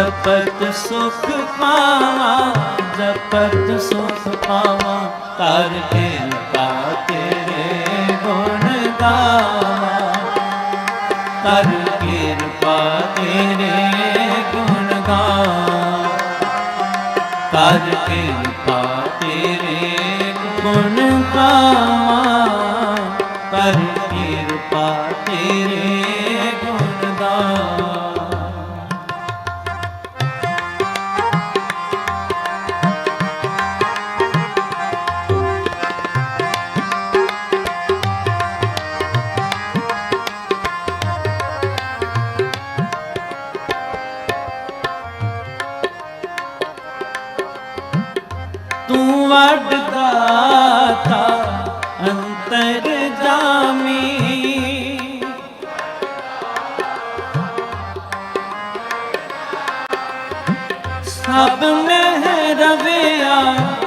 ਜਪਤ ਸੁਖ ਪਾਵਾ, ਜਪਤ ਸੁਖ ਪਾਵਾ, ਕਰ ਕਿਰਪਾ ਤੇਰੇ ਗੁਣ ਗਾਵਾ। ਕਰ ਕਿਰਪਾ ਤੇਰੇ ਗੁਣ ਗਾਵਾ। ਕਰ ਕਿਰਪਾ ਤੇਰੇ ਗੁਣ ਗਾਵਾ। ਕਰ ਕਿਰਪਾ ਤੇਰੇ ਸਭ ਮਹਿ ਰਵਿਆ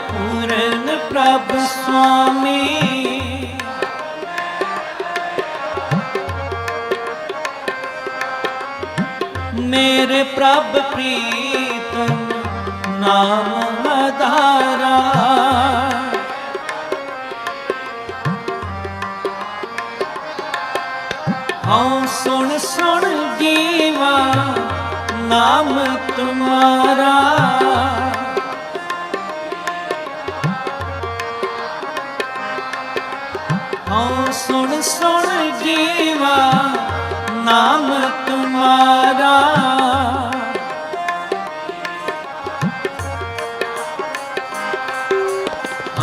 ਪੂਰਨ ਪ੍ਰਭ ਸੁਆਮੀ। ਮੇਰੇ ਪ੍ਰਭ ਪ੍ਰੀਤਮ ਨਾਮ ਆਧਾਰਾ ਹਉ ਸੁਣ ਸੁਣ। ਨਾਮ ਤੁਮਾਰਾ। ਹਉ ਸੁਣ ਸੁਣ ਜੀਵਾ, ਨਾਮ ਤੁਮਾਰਾ।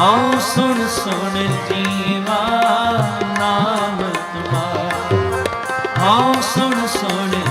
ਆਉ ਸੁਣ ਸੁਣ ਜੀਵਾ, ਨਾਮ ਤੁਮਾਰਾ। ਆਉ ਸੁਣ ਸੁਣ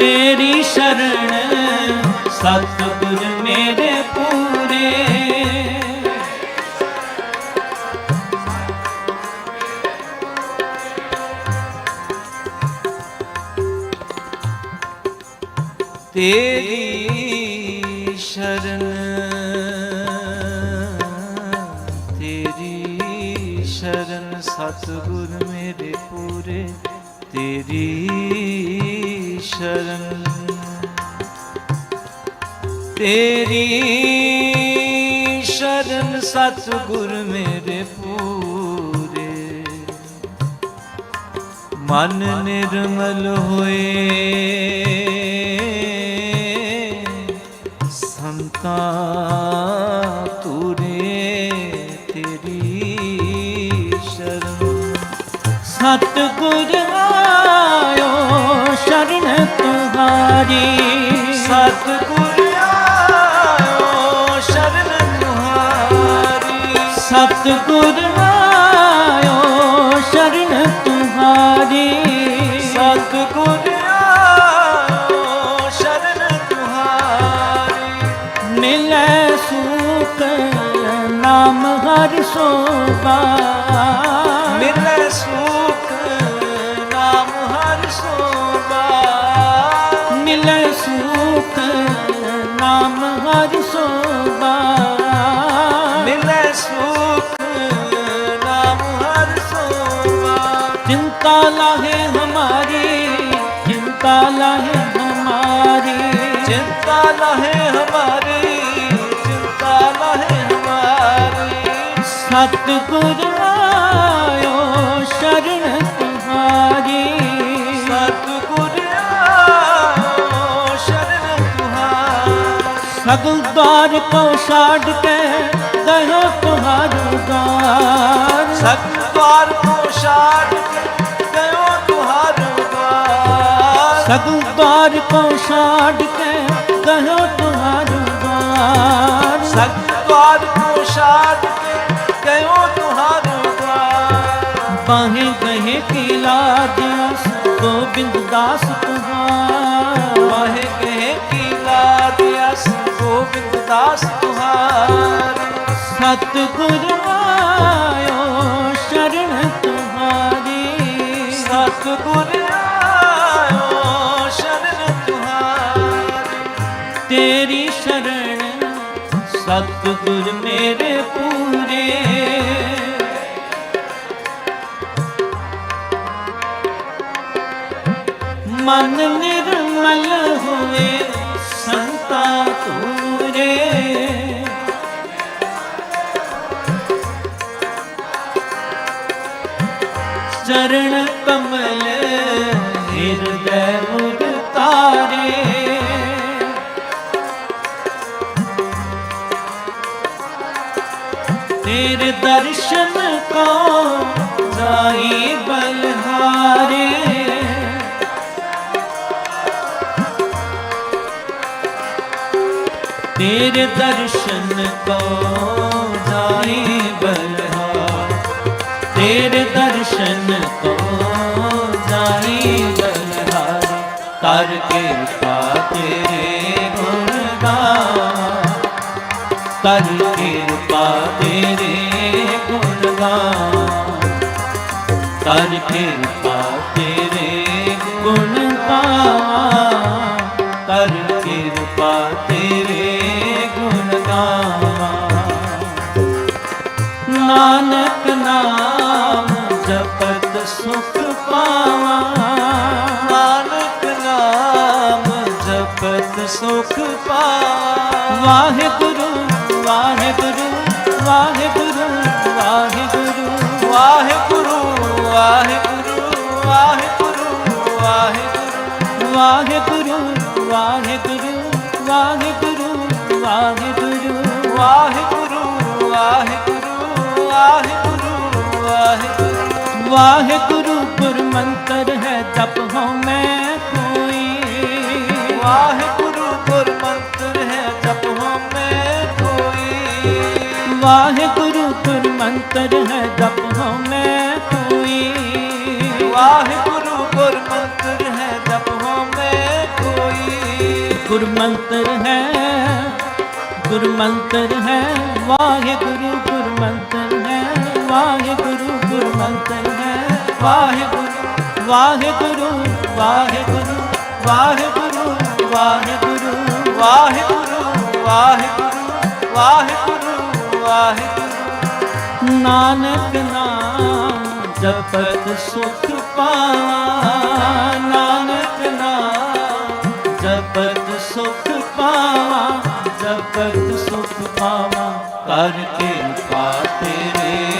ਤੇਰੀ ਸ਼ਰਣ ਸਤਿਗੁਰ ਮੇਰੇ ਪੂਰੇ। ਤੇਰੀ ਸ਼ਰਨ ਤੇਰੀ ਸ਼ਰਨ ਸਤਿਗੁਰ ਮੇਰੇ ਪੂਰੇ। ਤੇਰੀ ਸ਼ਰਨ। ਤੇਰੀ ਸ਼ਰਨ ਸਤਿਗੁਰ ਮੇਰੇ ਪੂਰੇ। ਮਨ ਨਿਰਮਲ ਹੋਏ। ਸੰਤਾ ਤੁਰੇ ਤੇਰੀ ਸ਼ਰਨ। ਸਤਿਗੁਰ ਜੀ। ਸਤਿਗੁਰ ਆਇਓ ਸ਼ਰਨ ਤੁਹਾਰੀ। ਸਤਿਗੁਰ ਆਇਓ ਸ਼ਰਨ ਤੁਹਾਰੀ। ਸਤਿਗੁਰ ਆਇਓ ਸ਼ਰਨ ਤੁਹਾਰੀ। ਮਿਲੈ ਸੂਤ ਨਾਮ ਹਰ ਸੋਭਾ। ਅਮਰ ਸੋਭਾ। ਹਰ ਸੋਭਾ। ਚਿੰਤਾ ਲਾਹੇ ਹਮਾਰੀ ਚਿੰਤਾ ਲਾਹੇ ਚਿੰਤਾ ਲਾਹੇ ਹਮਾਰੀ ਚਿੰਤਾ ਲਾਹੇ ਹਮਾਰੀ। ਸਤਿਗੁਰ ਆਇਓ ਸ਼ਰਨ सब द्वार को छाड़ के कहो तुम्हारू द्वार सब द्वार को छाड़ कहो तुम्हारू द्वार सब द्वार को छाड़ के कहो तुम्हारू द्वार सब द्वार को छाड़ कहो तुम्हारू द्वार बाहें गहे की लादियाँ गोविंद दास तुम्हार बाहें गहे की ਗੋਬਿੰਦ ਦਾਸ ਤੁਹਾਰ, ਸਤਿਗੁਰ ਆਇਓ ਸ਼ਰਨ ਤੁਹਾਰੀ। ਸਤਿਗੁਰ ਆਇਓ ਸ਼ਰਨ ਤੁਹਾਰੀ। ਤੇਰੀ ਸ਼ਰਨ ਸਤਿਗੁਰ ਮੇਰੇ ਪੂਰੇ। ਮਨ ਨਿਰਮਲ ਹੋਵੇ ਚਰਨ ਕਮਲ ਹਿਰਦੈ ਮੁਦ ਤਾਰੇ। ਤੇਰੇ ਦਰਸ਼ਨ ਕੋ ਜਾਈ ਬਲਹਾਰੇ। ਤੇਰੇ ਦਰਸ਼ਨ ਕੋ ਜਾਈ ਦਰਸ਼ਨ ਕੋ ਜਾਈ ਬਲਹਾਰ ਕਰ ਕਿਰਪਾ ਤੇਰੇ ਗੁਣ ਗਾ ਕਰ ਕਿਰਪਾ ਤੇਰੇ ਨਾਨਕ ਨਾਮ ਜਪਤ ਸੁਖ ਪਾਵਾਂ ਵਾਹਿਗੁਰੂ ਵਾਹਿਗੁਰੂ ਵਾਹਿਗੁਰੂ ਵਾਹਿਗੁਰੂ। ਵਾਹਿਗੁਰੂ ਵਾਹਿਗੁਰੂ ਵਾਹਿਗੁਰੂ ਵਾਹਿਗੁਰੂ। ਵਾਹਿਗੁਰੂ ਵਾਹਿਗੁਰੂ ਵਾਹਿਗੁਰੂ ਵਾਹਿਗੁਰੂ। ਵਾਹਿਗੁਰੂ ਵਾਹਿਗੁਰੂ ਵਾਹਿਗੁਰੂ ਵਾਹਿਗੁਰੂ। ਵਾਹਿਗੁਰੂ ਗੁਰ ਮੰਤਰ ਹੈ ਜਪ ਹੋ ਮੈਂ ਕੋਈ। ਵਾਹਿਗੁਰੂ ਗੁਰ ਮੰਤਰ ਹੈ ਜਪ ਹਮੇ ਕੋਈ। ਵਾਹਿਗੁਰੂ ਗੁਰ ਮੰਤਰ ਹੈ ਜਪ ਹੋ ਮੈਂ ਕੋਈ। ਵਾਹਿਗੁਰੂ ਗੁਰ ਮੰਤਰ ਹੈ ਜਪ ਹਮੇ ਕੋਈ। ਗੁਰ ਮੰਤਰ ਹੈ ਗੁਰ ਮੰਤਰ ਹੈ ਵਾਹਿਗੁਰੂ ਗੁਰ ਮੰਤਰ ਹੈ ਵਾਹਿਗੁਰੂ ਗੁਰ ਮੰਤਰ ਹੈ। ਵਾਹਿਗੁਰੂ ਵਾਹਿਗੁਰੂ ਵਾਹਿਗੁਰੂ ਵਾਹਿਗੁਰੂ ਵਾਹਿਗੁਰੂ ਵਾਹਿਗੁਰੂ ਵਾਹਿਗੁਰੂ ਵਾਹਿਗੁਰੂ ਵਾਹਿਗੁਰੂ। ਨਾਨਕ ਨਾਮ ਜਪਤ ਸੁਖ ਪਾਵਾਂ, ਨਾਨਕ ਨਾਮ ਜਪਤ ਸੁਖ ਪਾਵਾਂ, ਜਪਤ ਸੁਖ ਪਾਵਾਂ। ਕਰ ਕਿਰਪਾ ਤੇਰੇ